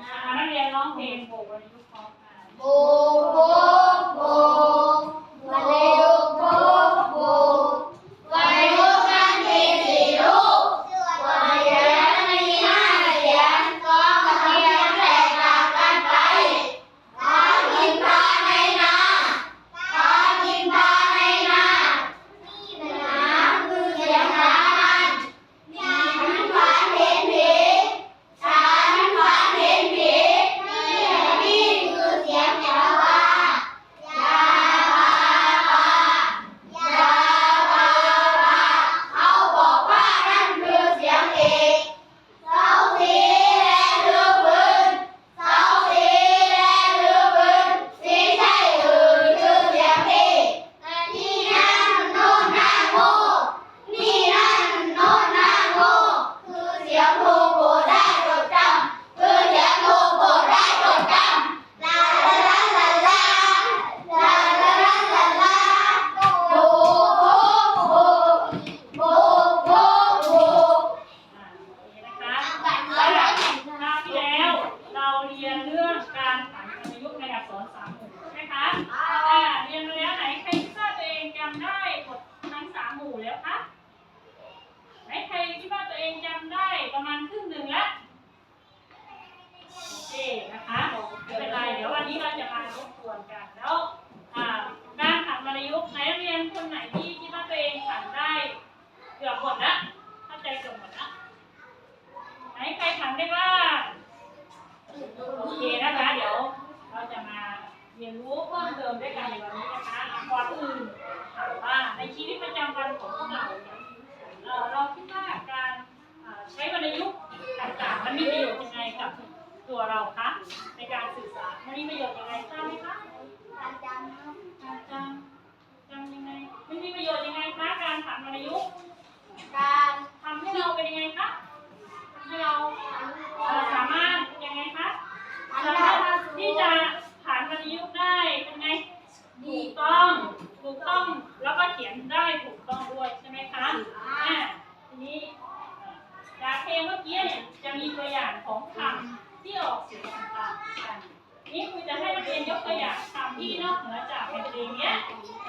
อ่านักเรียนร้องเพลงโบกวันยุคของอ่าโบโบโกัน แล้วอ่าการผันวรรณยุกต์ไหนนักเรียนคนไหนที่คิดว่าตัวเองผันได้เกือบหมดล้วเข้าใจเกือบหมดล้วไหนใครถามได้บ้างโอเคนะคะเดี๋ยวเราจะมาเรียนรู้เพิ่มเติมด้วยกันในวันนี้นะคะก่อนอื่นถามว่าในชีวิตประจำวันของพวกเราเนี่ยเราคิดว่าการใช้วรรณยุกต์ต่างๆมันมีประโยชน์ยังไงกับตัวเราคะในการสื่อสารมันมีประโยชน์ยังไงทราบไหมคะ การจำจำยังไงมันมีประโยชน์ยังไงคะการผ่านวรรยุกต์การทำให้เราเป็นยังไงคะทำให้เราเอ่อสามารถยังไงคะสามารถที่จะผ่านวรรณยุกต์ได้เป็นไงถูกต้องถูกต้องแล้วก็เขียนได้ถูกต้องด้วยใช่ไหมคะอ่าทีนี้เอ่อจากเพลงเมื่อกี้เนี่ยจะมีตัวอย่างของคำที่ออกเสียงต่างๆกัน นี่ครูจะให้นักเรียนยกตัวอย่างคำที่นอกเหนือจากในเพลงเนี้ย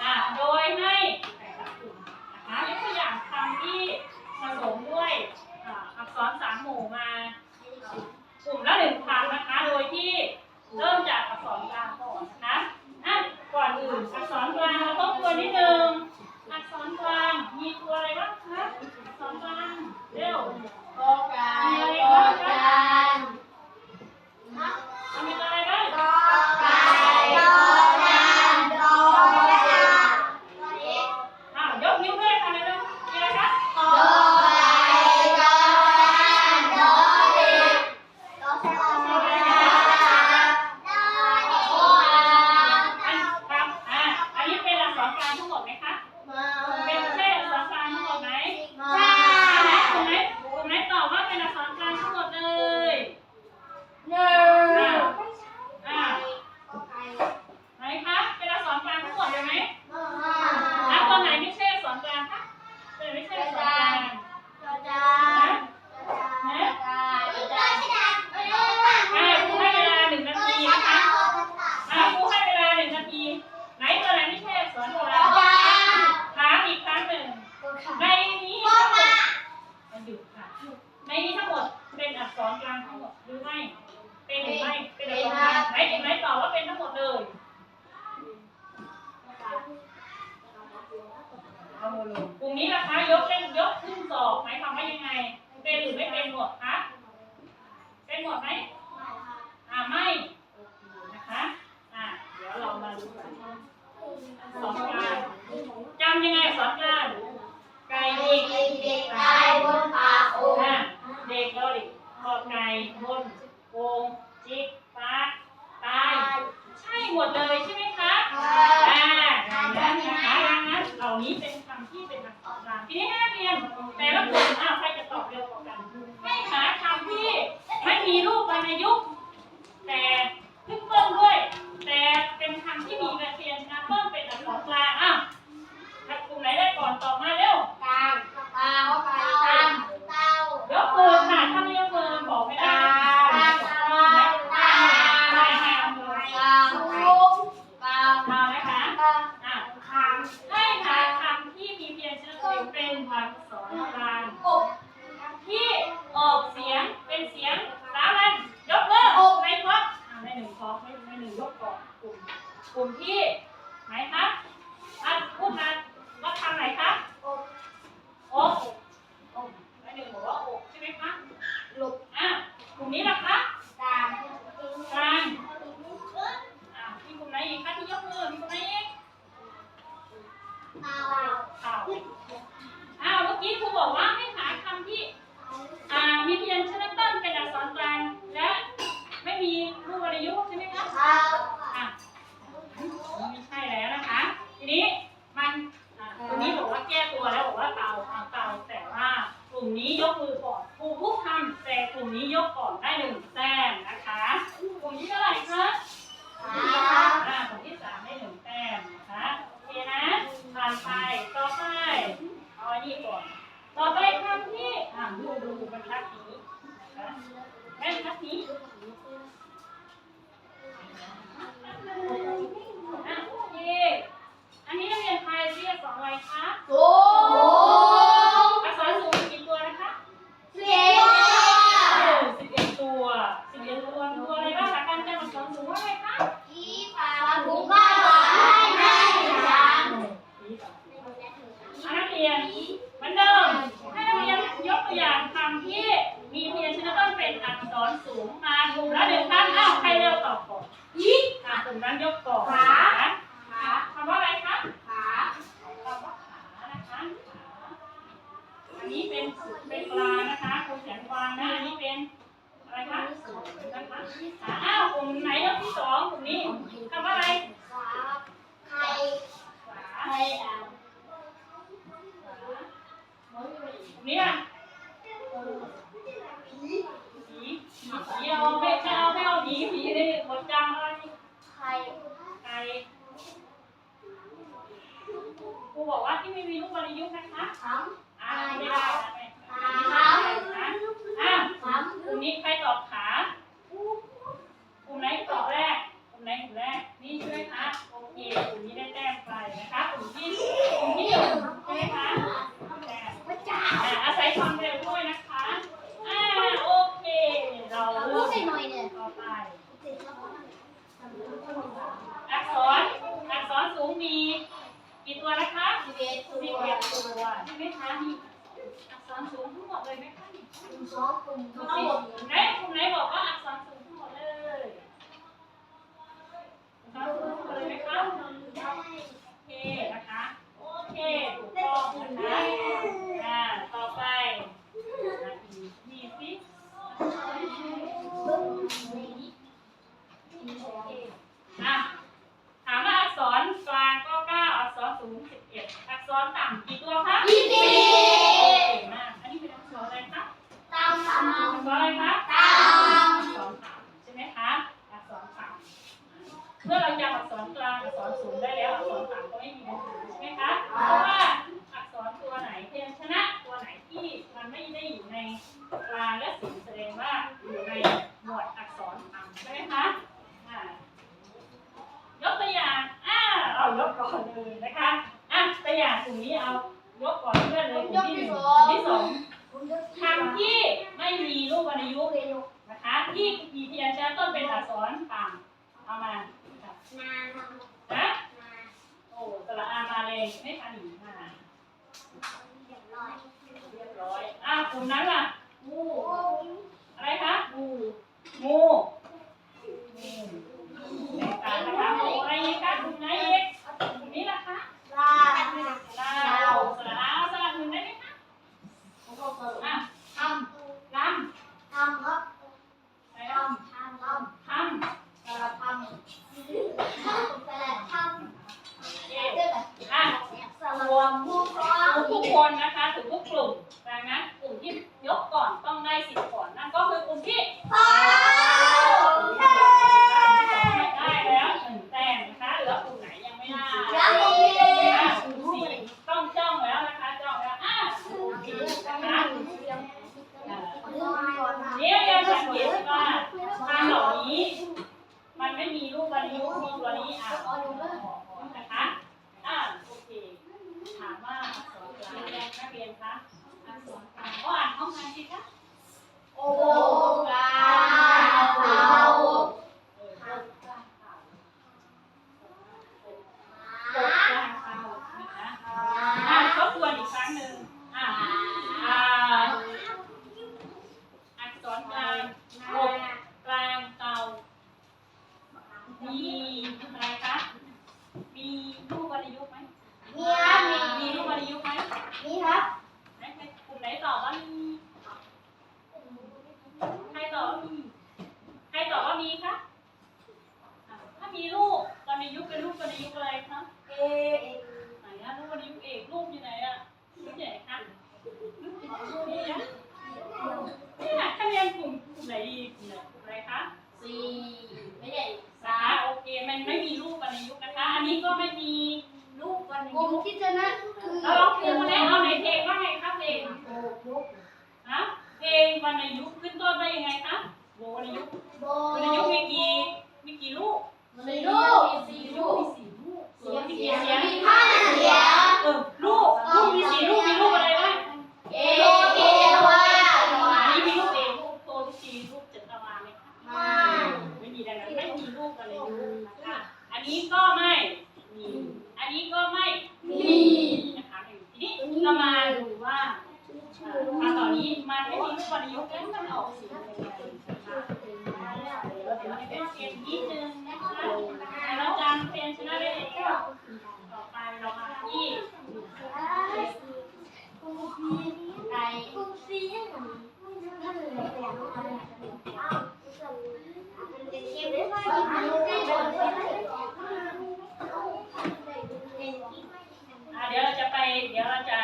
อ่าโดยให้แต่ละกลุ่มนะคะยกตัวอย่างคำที่ผสมด้วยอ่าอักษรสามหมู่มากลุ่มละหนึ่งคำนะคะ โดยที่เริ่มจากอักษรกลางก่อนนะคะอะก่อนอื่นอักษรกลางเราต้องตัวนิดนึงอักษรกลางมีตัวอะไรบ้างคะอักษรกลางเร็วโกไก่โกจันมีตัวอะไรบ้าง โกไก่โกจันโกจัน อะยกนิ้วด้วยค่ะเร็วๆมีอะไรคะ โกไก่โกจันโกดิโกจันโกจันโกอา อันครับอะอันนี้เป็นอักษรกลางทั้งหมดไหมคะ เป็นใช่อักษรกลางทั้งหมดไหม ใช่ กลุ่มไหนกลุ่มไหนตอบว่าเป็นอักษรกลางทั้งหมดเลย หนึ่ง อะไหนคะเป็นอักษรกลางทั้งหมดเลยไหม อ่ อะตัวไหนไม่ใช่อักษรกลางคะตัวไหนไม่ใช่อักษรกลาง โกจันโกจัน อะครูให้เวลาหนึ่งนาทีนะคะอะครูให้เวลาหนึ่งนาที ไหนตัวไหนไม่ใช่อักษรกลางถามอีกครั้งหนึ่ง ในนี้ทั้งหมดมันหยุด ค่ะในนี้ทั้งหมดเป็นอักษรกลางทั้งหมดหรือไม่ เป็นหรือไม่ เป็นอักษรกลางไหนไหนตอบว่าเป็นทั้งหมดเลยกลุ่มนี้นะคะยกเล่นยกขึ้นสอบหมายความว่ายังไง เป็นหรือไม่เป็นหมดคะ เป็นหมดไหมอ่าไม่นะคะอ่าเดี๋ยวเรามาดูกันสองกลางจำยังไงสอนกลาง ไก่ดิกอ่าเด็กเราดิขอบไก่บนโกงจิกฟ้าตาย ใช่หมดเลยใช่ไหมคะอ่าดังนั้นนะคะดังนั้นเหล่านี้เป็นคำที่เป็นอักษรกลางทีนี้ให้นักเรียนแต่ละกลุ่มอ้าวใครจะตอบเร็วกว่ากัน ให้หาคำที่ไม่มีรูปวรรณยุกต์ Yeah. กมซทั้งหมดไหนกลุ่ไหนบอกว่าอักษรสูงทั้งหมดเลยอักษรสูงทั้งหมดเลยไหมคะคุณนครัโอเคนะคะ โอเคถูกต้องคุณนะอ่าต่อไปนาทียี่สิบอะถามว่าอักษรกลางก็เก้าอักษรสูงสิบเอ็ดอักษรต่ำกี่ตัวคะยี่สิบำตัอะไรคะสองคำใช่ไหมคะสองคำเมื่อเราจะ เดี๋ยวเราจะไปเดี๋ยวเราจะ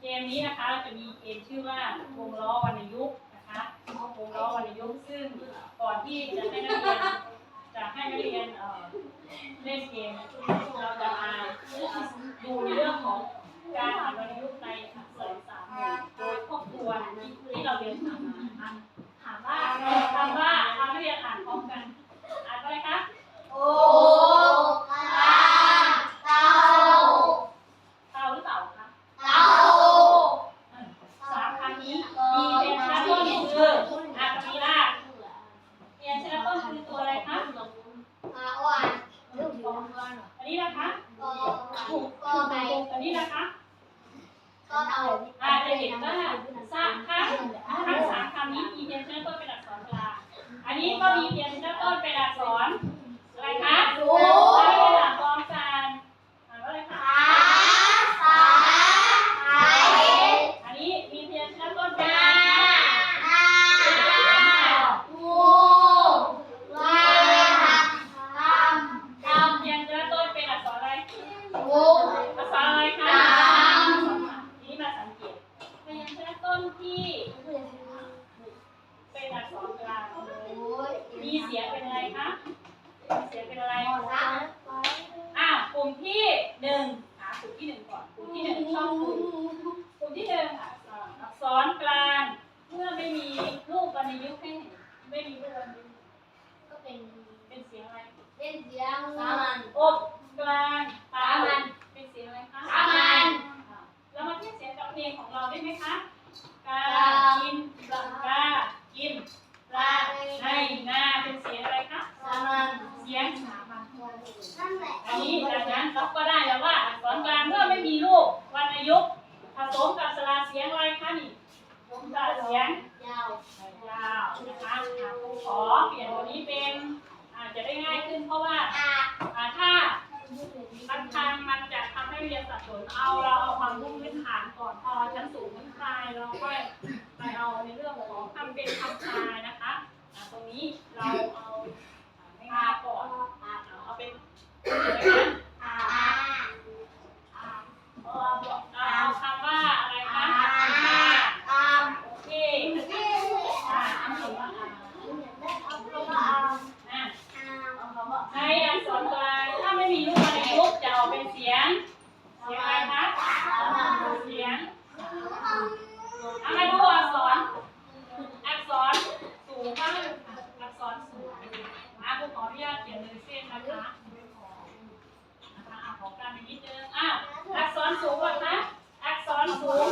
เกมนี้นะคะจะมี มันพังมันจะทำให้เรียนสับสนเอาเราเอาความรู้พื้นฐานก่อนพอชั้นสูงมันคลายเราก็ไปเอาในเรื่องของคำเป็นคำตายนะคะตรงนี้เราเอาง่าก four.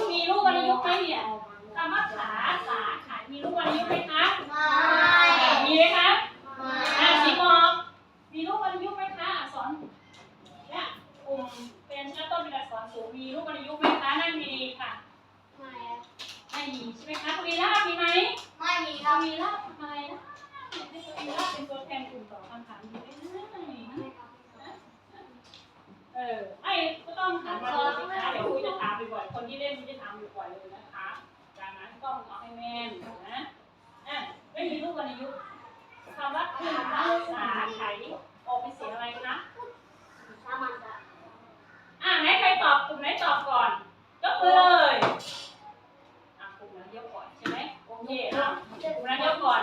เดียวก่อนใช่ไหมโอเคอะหมุนันเดียวก่อน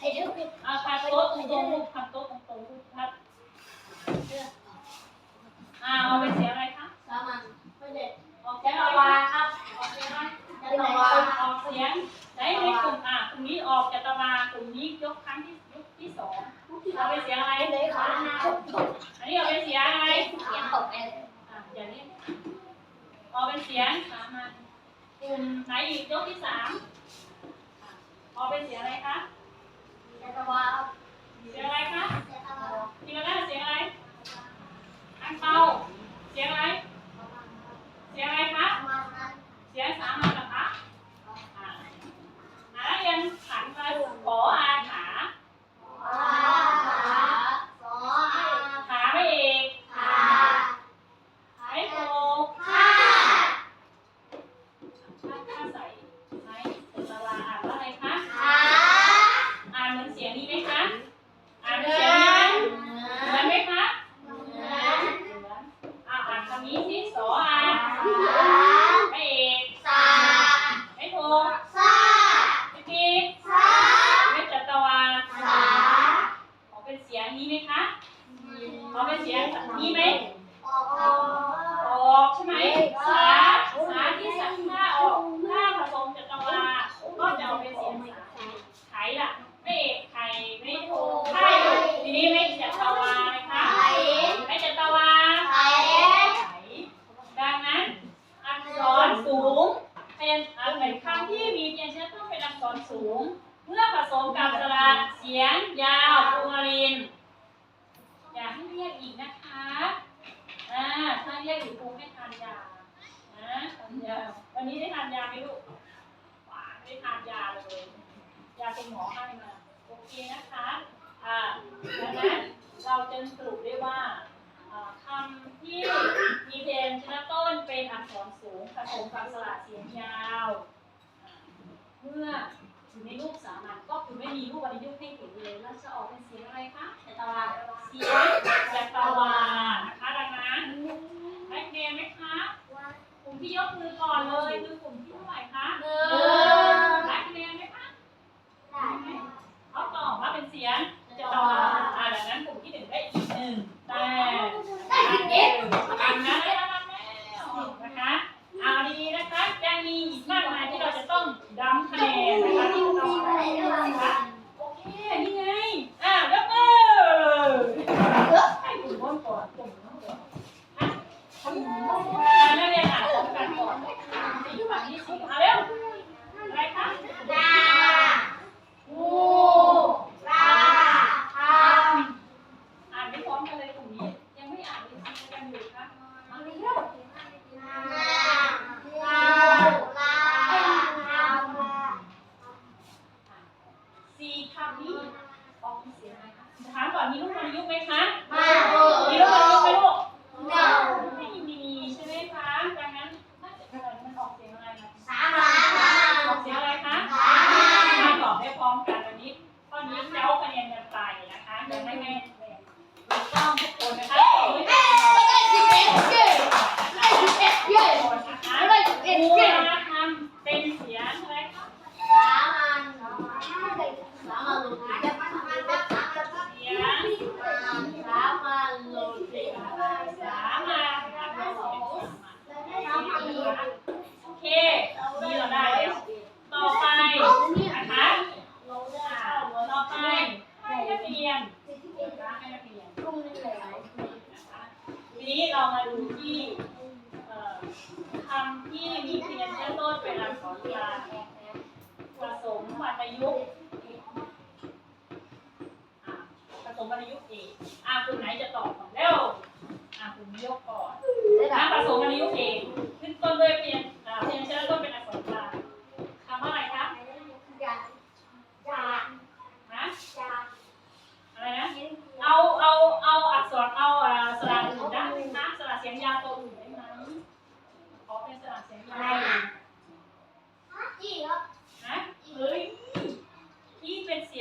อ่อาคำโต๊ะตรงตรงๆลูกทำโต๊ะตรงตรงๆลูกพัดอ่าเอาไปเสียอะไรคะ Saman. What's that? ออกเสียงอะไรคครับออกเสียงอะไรจัตาออกเสียงได้ในกลุ่มอะกลุ่มนี้ออกจัตวากลุ่มนี้ยกครั้งที่ยกที่สองเอาไปเสียงอะไรอันนี้เอาไปเสียงอะไรเ not. อะอย่าเล่นออกเป็นเสียงสามัญ กลุ่มไหนอีกยกที่สามออกเป็นเสียงอะไรคะเสียงตะวาเสียงอะไรคะทีละหน้เสียงอะไร อังเปาเสียงอะไร เสียงอะไรคะเสียงสามัญเหรอคะอ่านักเรียนขันมาขออะ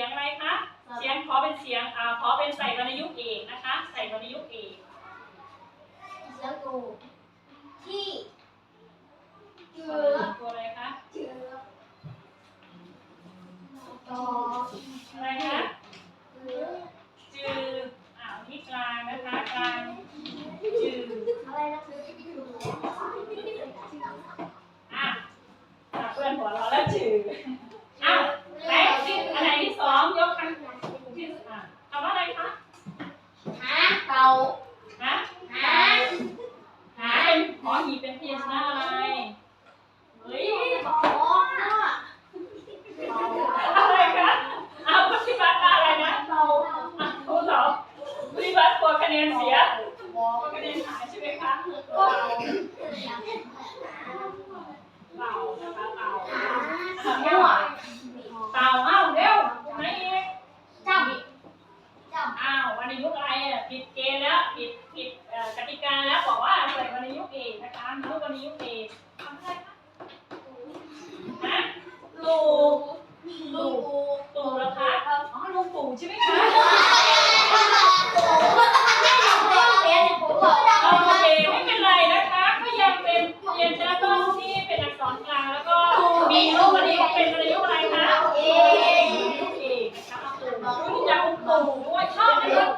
สียงอะไรคะ เสียงขอเป็นเสียงอ่าขอเป็นใส่วรรณยุกต์เอกนะคะ ใส่วรรณยุกต์เอกแล้วกูที่เจือตัวอะไรคะเจือตออะไรคะจือจืออ่าวนี่กลางนะคะกลางจืออะไรนะจืออะเพื่อนหัวเราแล้วจืออ้าว อะไรที่สองยกคำที่อ่คำว่าอะไรคะหาเตาฮะหาหาเป็นหอหีบเป็นพยัญชนะอะไรเฮ้ยหออะไรคะเอาพุทธิบัตรว่าอะไรนะเตาพุทธาพุทธิบัตรกลัวคะแนนเสียกลัวคะแนนหายใช่ไหมคะเตาเตานะคะเตาเตา ข่าเอ้าเร็วไหนอีกเจ้าอีกเจ้าอ้าวนนี้ยุคอะไรอะผิดเกณฑ์แล้วผิดผิดเอ่กติกาแล้วบอกว่าใส่วันนี้ยุคเอนะคะรู้วันนี้ยุคเอทำอะไรคะฮะลูลูตู่เหรอคะอ๋อลุงปู่ใช่ไหมคะโอเไม่เป็นไรนะคะ ก็ยังเป็นเยังจะต้องที่เป็นอักษรกลางแล้วก็ มีลูกวันนี้เป็นอายุอะไรคะเอกนะคะปู่รู้จักปู่ด้วยชอบไหมครับ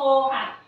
โคค่ะ